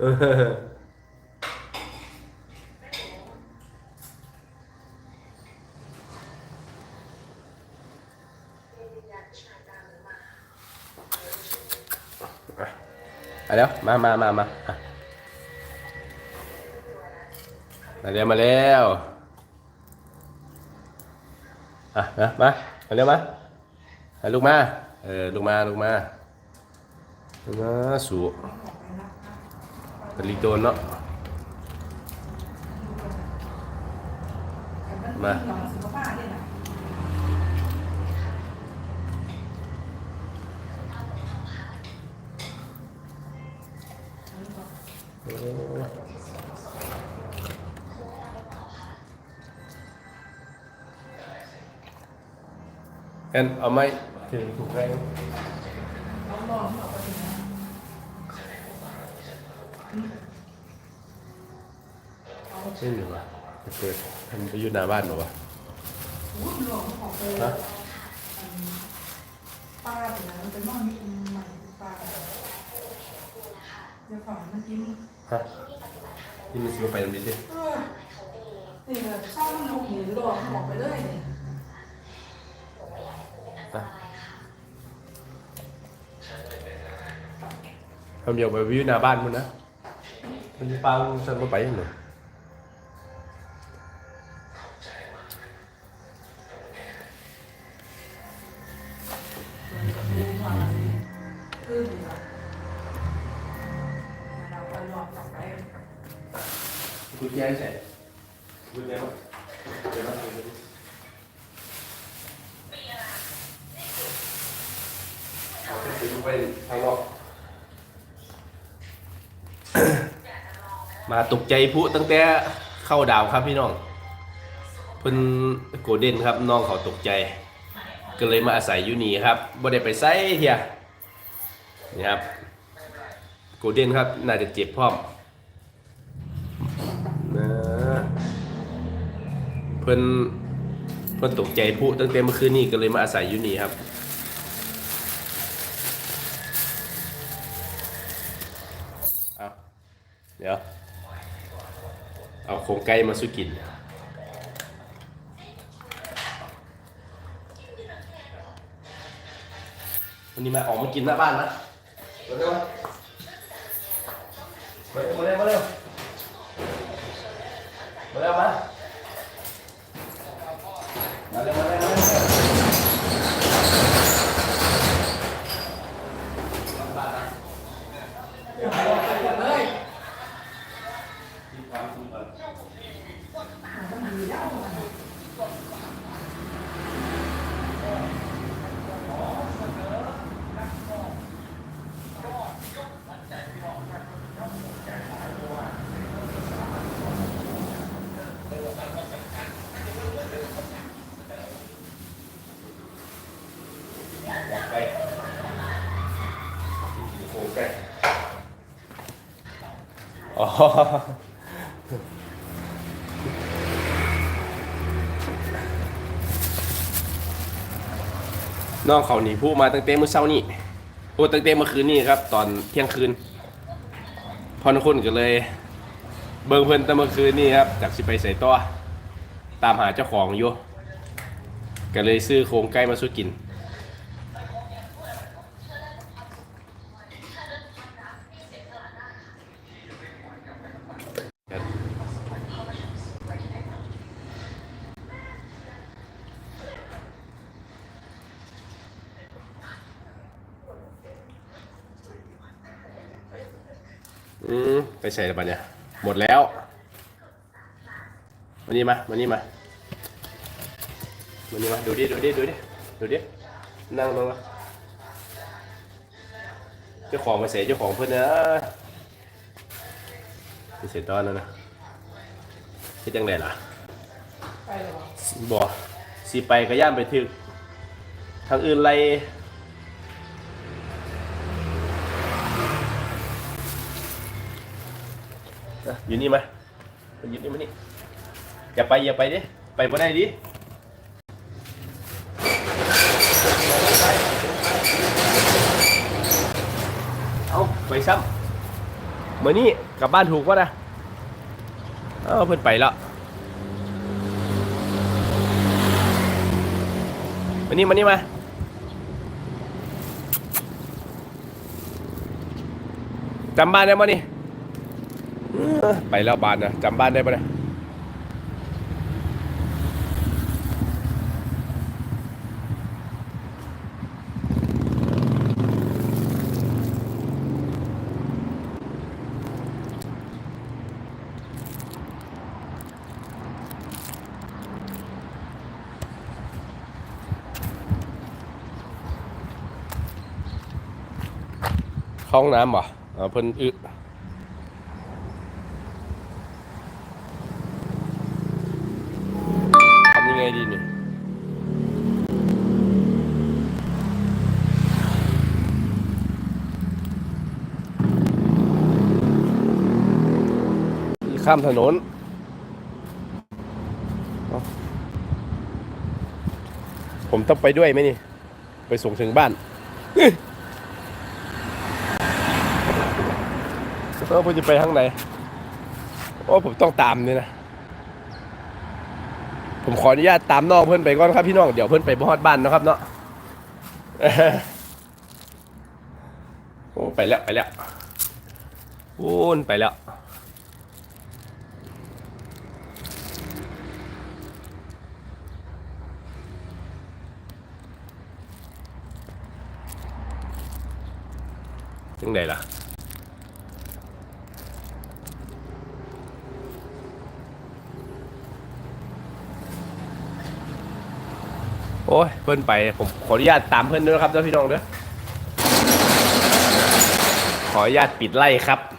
เอออะเดี๋ยวมามามามามาเร็วมาเร็วอะมามา มาเร็วมาลูกมา เออ ลูกมา ลูกมา ลูกมา สู่ ตะลิโดนเนาะ มากันเอาไหมถึงถูกแรงไม่มีวะจะเปิดมันไปอยู่หน้าบ้านเหรอวะฮะป้าเป็นอะไรมันเป็นน้องนี่ใหม่ป้าเดี๋ยวก่อนมันกินฮะนี่มันสิมาไปตรงนี้ดิเออนี่เลยเข้ามันลงหนีหลอกออกไปเลยเนี่ยฮะทำเดียวไปวิวหน้าบ้านมึงนะ มันจะปังฉันมาไปยังไงดูมาคือดีอะเราไปหลอกออกไป กุญแจใส่กุญแจ มาตกใจผู้ตั้งแต่เข้าดาวครับพี่น้องเพิ่นโกลเด้นครับน้องเขาตกใจ ก็เลยมาอาศัยอยู่นี่ครับบ่ได้ไปไสเฮียนี่ครับโกลเด้นครับน่าจะเจ็บพร้อมนะเพิ่นเพิ่นตกใจผู้ตั้งแต่เมื่อคืนนี้ก็เลยมาอาศัยอยู่นี่ครับเอาเดี๋ยว เอาโครงไก่มาสุกิน วันนี้มาออกมากินหน้าบ้านนะมาเร็วมาเร็วมาเร็วมาเร็วมามาเร็วมาเร็วมาเร็วมาเร็วบ้านนะเดี๋ยวให้ ไปเลย ที่ความสุขก่อน มันดีแล้ว อยากไปโอ้ไก่ อ๋อน้องเขาหนีผู้มาตั้งแต่เมื่อเช้านี่โอ้ตั้งแต่เมื่อคืนนี่ครับ ตอนเที่ยงคืน พอนคุณก็เลย เบิ่งเพิ่นแต่เมื่อคืนนี่ครับจากสิไปใส่ตัวตามหาเจ้าของอยู่ก็เลยซื้อโครงไก่มาสู้กิน อืมไปใส่แล้วปะเนี่ยหมดแล้ววันนี้มาวันนี้มาวันนี้มาดูดิดูดิดูดิดูดินั่งลงมาเจ้าของไปใส่เจ้าของเพื่อนนะไปใส่ตอนนั้นนะคิดยังไงล่ะไปเลยเหรอบอกสีไปก็ย่ามไปถึกทางอื่นไร อยู่นี่มาอยู่นี่มานี่อย่าไปอย่าไปดิไปบ่ได้ดิเอาไปซ้ำมานี่กลับบ้านถูกปะนะเออเพิ่นไปแล้วมานี่มานี่มาจำบ้านได้ปะนี่ ไปแล้วบ้านนะจำบ้านได้ปะเนี่ยห้องน้ำบ่เอาเพิ่นอึ ข้ามถนน ผมต้องไปด้วยไหมนี่ ไปส่งถึงบ้านเออผมจะไปทางไหนโอ้ผมต้องตามนี่นะ ผมขออนุญาตตามน้องเพื่อนไปก่อนครับพี่น้อง เดี๋ยวเพื่อนไปบอดบ้านนะครับเนาะโอ้ไปแล้วไปแล้วโอ้นไปแล้ว ถึงไงล่ะ โอ้ย เพื่อนไป ผมขออนุญาตตามเพื่อนด้วยนะครับเจ้าพี่น้องเด้อขออนุญาตปิดไล่ครับ